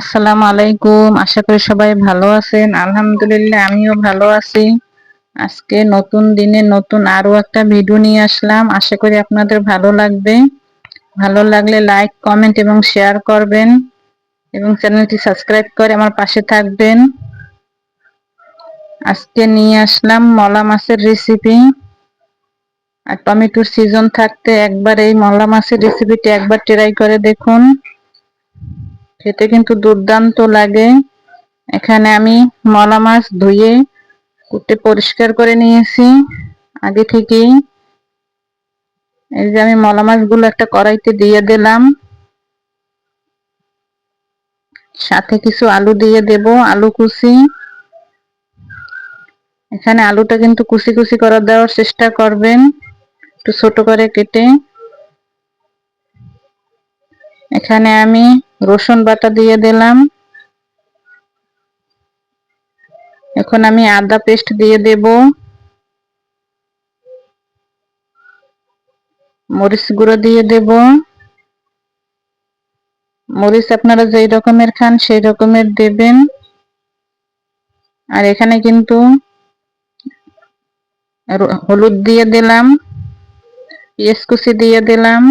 আসসালামু আলাইকুম। আশা করি সবাই ভালো আছেন। আলহামদুলিল্লাহ, আমিও ভালো আছি। আজকে নতুন দিনে নতুন আরও একটা ভিডিও নিয়ে আসলাম। আশা করি আপনাদের ভালো লাগবে। ভালো লাগলে লাইক কমেন্ট এবং শেয়ার করবেন এবং চ্যানেলটি সাবস্ক্রাইব করে আমার পাশে থাকবেন। আজকে নিয়ে আসলাম মলা মাছের রেসিপি আর টমেটোর সিজন থাকতে একবার এই মলা মাছের রেসিপিটি একবার ট্রাই করে দেখুন। খেতে কিন্তু দুর্দান্ত লাগে। এখানে আমি মলা মাছ ধুয়ে কুটে পরিষ্কার করে নিয়েছি আগে থেকেই। এই যে আমি মলা মাছগুলো একটা কড়াইতে দিয়ে দিলাম। সাথে কিছু আলু দিয়ে দেব, আলু কুচি। এখানে আলুটা কিন্তু কুচি কুচি করে দেওয়ার চেষ্টা করবেন, একটু ছোট করে কেটে। এখানে আমি রসুন বাটা দিয়ে দিলাম। এখন আমি আদা পেস্ট দিয়ে দেব। মরিচ গুঁড়ো দিয়ে দেব। মরিচ আপনারা যেই রকমের খান সেই রকমের দেবেন। আর এখানে কিন্তু হলুদ দিয়ে দিলাম, পেঁয়াজ কুচি দিয়ে দিলাম।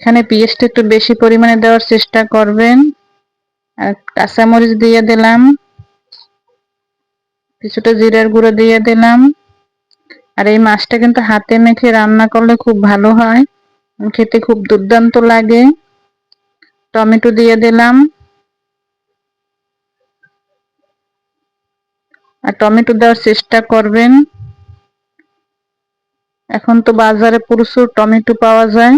এখানে পেঁয়াজটা একটু বেশি পরিমাণে দেওয়ার চেষ্টা করবেন। আর কাঁচামরিচ দিয়ে দিলাম। কিছুটা জিরার গুঁড়ো দিয়ে দিলাম। আর এই মাছটা কিন্তু হাতে মেখে রান্না করলে খুব ভালো হয়। খেতে খুব দুর্দান্ত লাগে। টমেটো দিয়ে দিলাম। আর টমেটো দেওয়ার চেষ্টা করবেন। এখন তো বাজারে প্রচুর টমেটো পাওয়া যায়।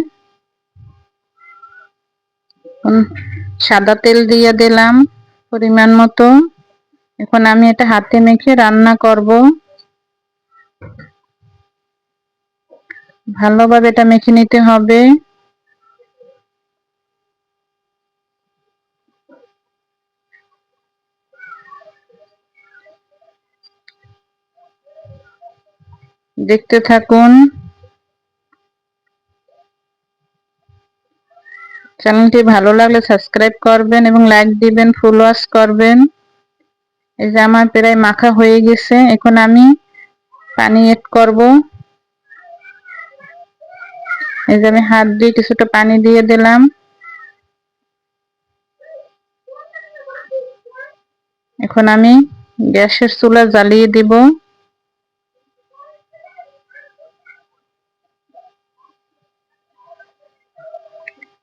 সাদা তেল দিয়ে দিলাম পরিমাণ মতো। এখন আমি এটা হাতে মেখে রান্না করব। ভালোভাবে এটা মেখে নিতে হবে। দেখতে থাকুন। চ্যানেলটি ভালো লাগলে সাবস্ক্রাইব করবেন এবং লাইক দিবেন ফুল ওয়াশ করবেন। এই যে আমার প্রায় মাখা হয়ে গেছে, এখন আমি পানি এড করব। এই যে আমি হাত দিয়ে কিছুটা পানি দিয়ে দিলাম। এখন আমি গ্যাসের চুলা জ্বালিয়ে দিব।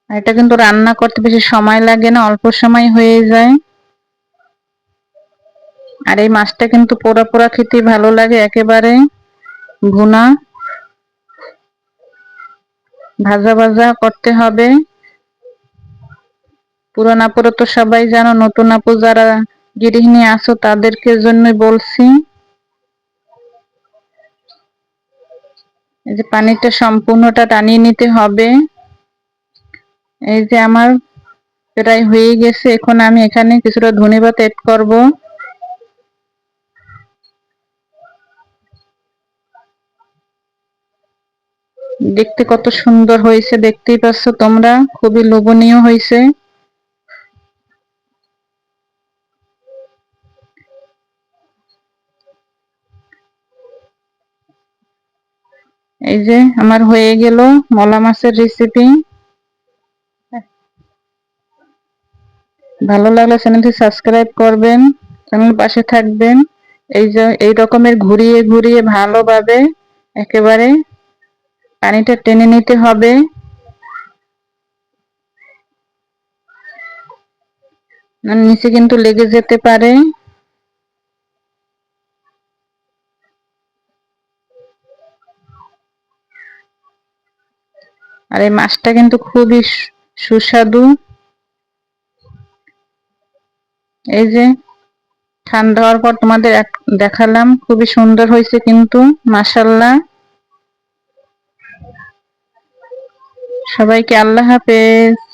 এটা কিন্তু রান্না করতে বেশি সময় লাগে না, অল্প সময় হয়ে যায়। আর এই মাছটা কিন্তু পোড়া পোড়া খেতে ভালো লাগে একেবারে। ভুনা। ভাজা ভাজা করতে হবে। পুরান আপুরা তো সবাই জানো, নতুন আপু যারা গৃহিণী আছো তাদেরকে জন্য বলছি। এই যে পানিটা সম্পূর্ণটা টানিয়ে নিতে হবে। এই যে আমার প্রায় হয়ে গেছে, এখন আমি এখানে কিছুটা ধনেপাত এড করব। দেখতে কত সুন্দর হয়েছে, দেখতেই পাচ্ছ তোমরা, খুবই লোভনীয় হয়েছে। এই যে আমার হয়ে গেল মলা মাছের রেসিপি ভালো লাগলে চ্যানেলটি সাবস্ক্রাইব করবেন, চ্যানেল পাশে থাকবেন। এই যে, এই রকমের ঘুরিয়ে ঘুরিয়ে ভালোভাবে একেবারে পানিটা টেনে নিতে হবে। নিচে কিন্তু লেগে যেতে পারে। আর এই মাছটা কিন্তু খুবই সুস্বাদু। এই যে, ঠান্ডা হওয়ার পর তোমাদের দেখালাম, খুবই সুন্দর হয়েছে কিন্তু মাসাল্লাহ সবাইকে আল্লাহ হাফেজ।